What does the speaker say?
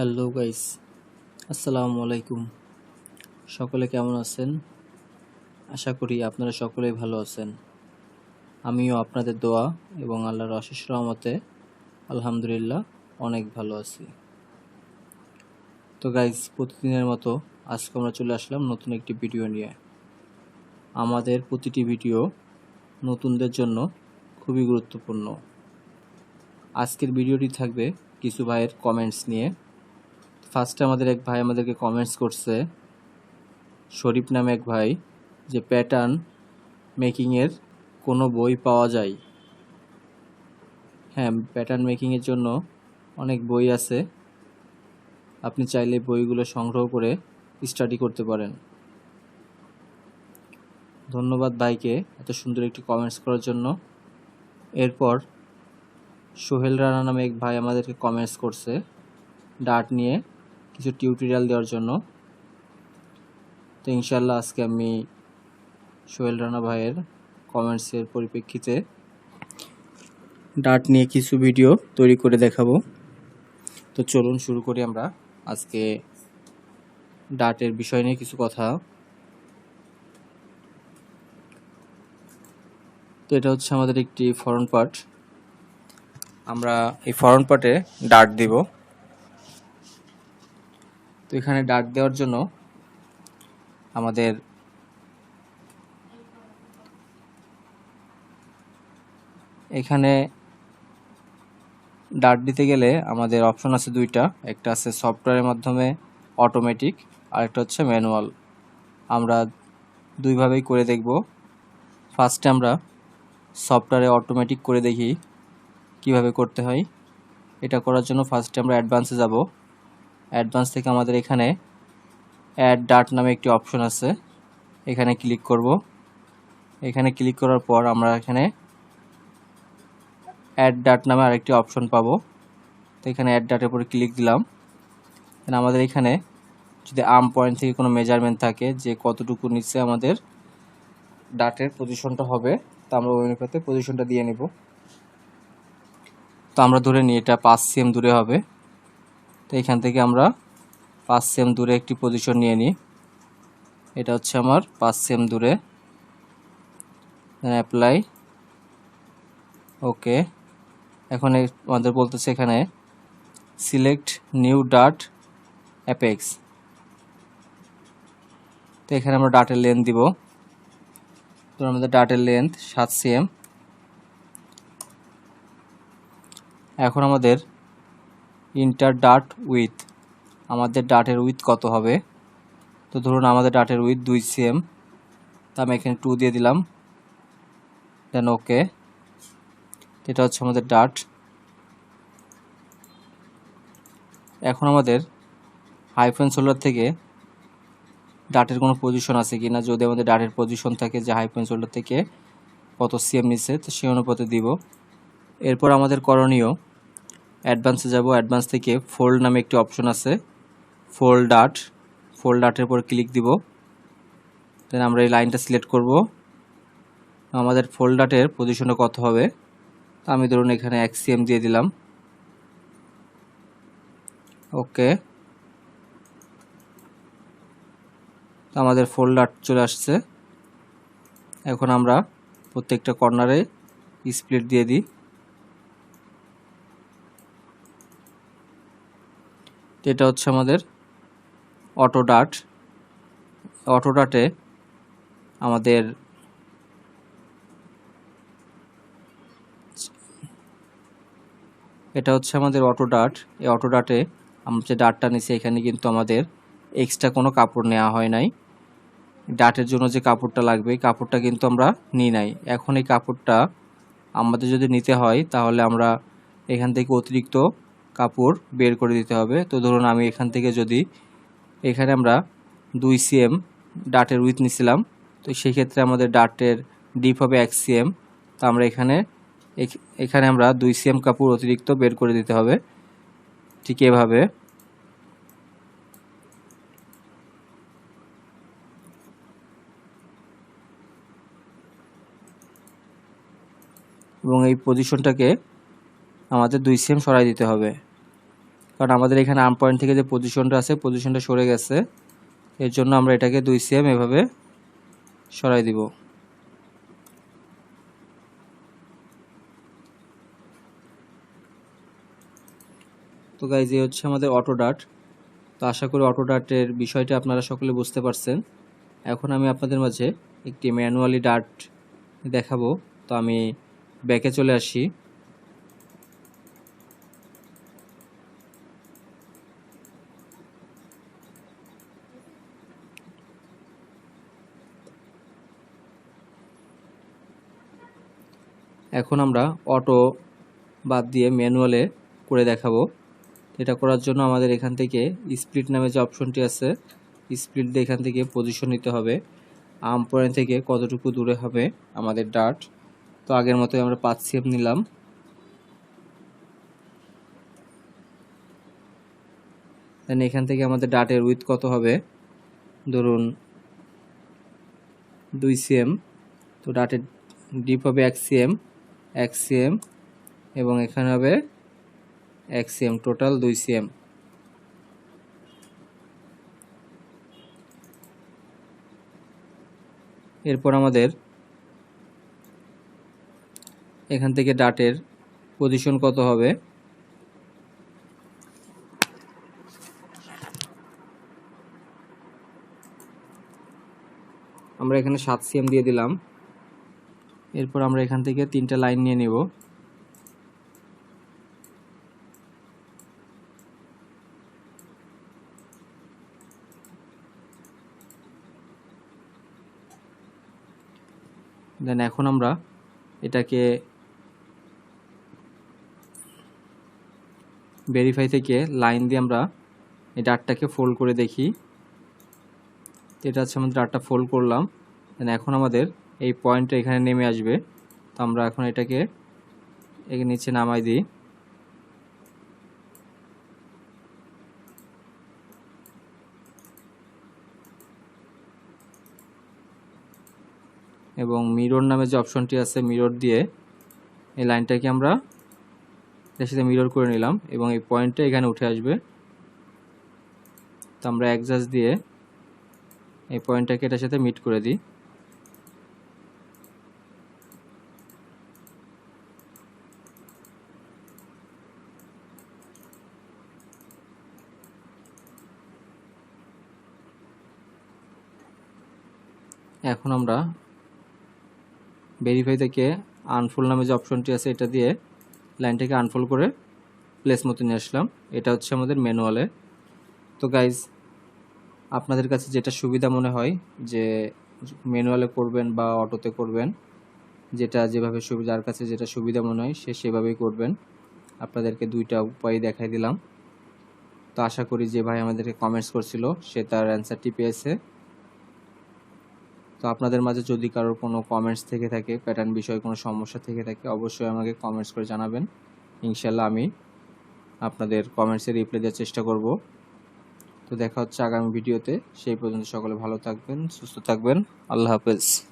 Hello guys, আসসালামু আলাইকুম। সকলে কেমন আছেন? আশা করি আপনারা সকলেই ভালো আছেন। আমিও আপনাদের দোয়া এবং আল্লাহর অশেষ রহমতে আলহামদুলিল্লাহ অনেক ভালো আছি। তো গাইস, প্রতিদিনের মতো আজকে আমরা চলে আসলাম নতুন একটি ভিডিও নিয়ে। আমাদের প্রতিটি ভিডিও নতুনদের জন্য খুবই গুরুত্বপূর্ণ। আজকের ভিডিওটি থাকবে কিছু ভাইয়ের কমেন্টস নিয়ে। ফার্স্টে আমাদের এক ভাই আমাদেরকে কমেন্টস করছে, শরীফ নামে এক ভাই, যে প্যাটার্ন মেকিংয়ের কোনো বই পাওয়া যায়। হ্যাঁ প্যাটার্ন মেকিংয়ের জন্য অনেক বই আছে। আপনি চাইলে বইগুলো সংগ্রহ করে স্টাডি করতে পারেন। ধন্যবাদ ভাইকে এত সুন্দর একটি কমেন্টস করার জন্য। এরপর সোহেল রানা নামে এক ভাই আমাদেরকে কমেন্টস করছে ডার্ট নিয়ে। কিছু টিউটোরিয়াল দেওয়ার জন্য। তো ইনশাল্লাহ আজকে আমি সোহেল রানা ভাইয়ের কমেন্টসের পরিপ্রেক্ষিতে ডাট নিয়ে কিছু ভিডিও তৈরি করে দেখাবো। তো চলুন শুরু করি আমরা আজকে ডাটের বিষয় নিয়ে কিছু কথা। তো এটা হচ্ছে আমাদের একটি ফরন পার্ট আমরা এই ফরন পার্টে ডাট দিব। তো এখানে ডার্ট দেওয়ার জন্য আমাদের এখানে ডার্ট দিতে গেলে আমাদের অপশন আছে দুইটা। একটা আছে সফটওয়্যারের মাধ্যমে অটোমেটিক আর একটা হচ্ছে ম্যানুয়াল আমরা দুইভাবেই করে দেখব। ফার্স্টে আমরা সফটওয়্যারে অটোমেটিক করে দেখি কীভাবে করতে হয়। এটা করার জন্য ফার্স্টে আমরা অ্যাডভান্সে যাব। অ্যাডভান্স থেকে আমাদের এখানে অ্যাড ডাট নামে একটি অপশন আছে। এখানে ক্লিক করব। এখানে ক্লিক করার পর আমরা এখানে অ্যাড ডাট নামে আরেকটি অপশন পাবো। তো এখানে অ্যাড ডাটের উপরে ক্লিক দিলাম। আমাদের এখানে যদি আর্ম পয়েন্ট থেকে কোনো মেজারমেন্ট থাকে যে কতটুকু নিচে আমাদের ডাটের পজিশনটা হবে, তা আমরা ওই অনুপাতে পজিশনটা দিয়ে নেব। তো আমরা ধরে নিই এটা পাঁচ সিএম দূরে হবে। তো এখান থেকে আমরা পাঁচ সিএম দূরে একটি পজিশন নিয়ে নিই। এটা হচ্ছে আমার পাঁচ সিএম দূরে। অ্যাপ্লাই ওকে এখন আমাদের বলতেছে এখানে সিলেক্ট নিউ ডাট অ্যাপেক্স তো এখানে আমরা ডাটের লেন্থ দিব। তো আমাদের ডাটের লেন্থ সাত সিএম এখন আমাদের ইন্টার ডাট উইথ আমাদের ডাটের উইথ কত হবে? তো ধরুন আমাদের ডাটের উইথ দুই সিএম তা আমি এখানে টু দিয়ে দিলাম। দেন ওকে এটা হচ্ছে আমাদের ডাট এখন আমাদের হাইফেন সোলার থেকে ডাটের কোনো পজিশন আছে কি না যদি আমাদের ডাটের পজিশন থাকে যে হাইফেন সোলার থেকে কত সিএম নিচ্ছে তো সেই অনুপাতে দিব। এরপর আমাদের করণীয় অ্যাডভান্সে যাব। অ্যাডভান্স থেকে ফোল্ড নামে একটি অপশন আছে। ফোল্ড আর্ট ফোল্ড আর্টের উপর ক্লিক দিব। দেন আমরা এই লাইনটা সিলেক্ট করব। আমাদের ফোল্ড ডাটের পজিশনটা কত হবে? আমি ধরুন এখানে এক সিএম দিয়ে দিলাম। ওকে। আমাদের ফোল্ড আর্ট চলে আসছে। এখন আমরা প্রত্যেকটা কর্নারে স্প্লিট দিয়ে দিই। এটা হচ্ছে আমাদের অটো ডাট অটো ডাটে আমাদের এটা হচ্ছে আমাদের অটো ডাট এই অটো ডাটে আমরা যে ডাটটা নিছি, এখানে কিন্তু আমাদের এক্সট্রা কোনো কাপড় নেওয়া হয় নাই। ডাটের জন্য যে কাপড়টা লাগবে, এই কাপড়টা কিন্তু আমরা নিই নাই। এখন এই কাপড়টা আমাদের যদি নিতে হয়, তাহলে আমরা এখান থেকে অতিরিক্ত কাপড় বের করে দিতে হবে। তো ধরুন আমি এখান থেকে যদি এখানে আমরা দুই সিএম ডাটের উইথ নিছিলাম, তো সেই ক্ষেত্রে আমাদের ডাটের ডিপ হবে এক সিএম। তো আমরা এখানে এখানে আমরা দুই সিএম কাপড় অতিরিক্ত বের করে দিতে হবে। ঠিক এভাবে। এবং এই পজিশনটাকে আমাদের দুই সিএম সরাই দিতে হবে। কারণ আমাদের এখানে আর্ম পয়েন্ট থেকে যে পজিশনটা আছে পজিশনটা সরে গেছে। এর জন্য আমরা এটাকে দুই সিএম এভাবে সরাই দিব। তো গাইজ এই হচ্ছে আমাদের অটো ডাট তো আশা করি অটো ডাটের বিষয়টা আপনারা সকলে বুঝতে পারছেন। এখন আমি আপনাদের মাঝে একটি ম্যানুয়ালি ডাট দেখাবো। তো আমি ব্যাকে চলে আসি। এখন আমরা অটো বাদ দিয়ে ম্যানুয়ালে করে দেখাবো। এটা করার জন্য আমাদের এখান থেকে স্প্লিট নামে যে অপশনটি আছে স্প্লিট দিয়ে এখান থেকে পজিশন নিতে হবে। আর্ম পয়েন্ট থেকে কতটুকু দূরে হবে আমাদের ডাট তো আগের মতোই আমরা পাঁচ সিএম নিলাম। দেন এখান থেকে আমাদের ডাটের উইথ কত হবে? ধরুন দুই সিএম তো ডাটের ডিপ হবে এক সিএম এক সিএম এবং এখানে হবে এক সিএম টোটাল দুই সিএম এরপর আমাদের এখান থেকে ডাটের পজিশন কত হবে? আমরা এখানে সাত সিএম দিয়ে দিলাম। এরপর আমরা এখান থেকে তিনটা লাইন নিয়ে নেব। দেন এখন আমরা এটাকে ভেরিফাই থেকে লাইন দিয়ে আমরা এই ডাটটাকে ফোল্ড করে দেখি। এটা হচ্ছে আমাদের ডাটটা ফোল্ড করলাম। দেন এখন আমাদের এই পয়েন্টটা এখানে নেমে আসবে। তো আমরা এখন এটাকে এখানে নিচে নামাই দিই। এবং মিরর নামে যে অপশনটি আছে মিরর দিয়ে এই লাইনটাকে আমরা এর সাথে মিরর করে নিলাম এবং এই পয়েন্টটা এখানে উঠে আসবে। তো আমরা অ্যাডজাস্ট দিয়ে এই পয়েন্টটাকে এটার সাথে মিট করে দিই। এখন আমরা ভেরিফাই থেকে আনফোল্ড নামে যে অপশনটি আছে, এটা দিয়ে লাইনটাকে আনফোল্ড করে প্লেস মতো নিয়ে আসলাম। এটা হচ্ছে আমাদের ম্যানুয়ালে তো গাইজ আপনাদের কাছে যেটা সুবিধা মনে হয় যে ম্যানুয়ালে করবেন বা অটোতে করবেন, যেটা যেভাবে সুবিধা কাছে যেটা সুবিধা মনে হয় সে সেভাবেই করবেন। আপনাদেরকে দুইটা উপায় দেখাই দিলাম। তো আশা করি যে ভাই আমাদেরকে কমেন্টস করছিল, সে তার অ্যান্সারটি পেয়েছে। তো আপনাদের মাঝে যদি কারোর কোনো কমেন্টস থেকে থাকে প্যাটার্ন বিষয়ে কোনো সমস্যা থেকে থাকে, অবশ্যই আমাকে কমেন্টস করে জানাবেন। ইনশাল্লাহ আমি আপনাদের কমেন্টসে রিপ্লাই দেওয়ার চেষ্টা করব। তো দেখা হচ্ছে আগামী ভিডিওতে সেই পর্যন্ত সকলে ভালো থাকবেন, সুস্থ থাকবেন। আল্লাহ হাফেজ।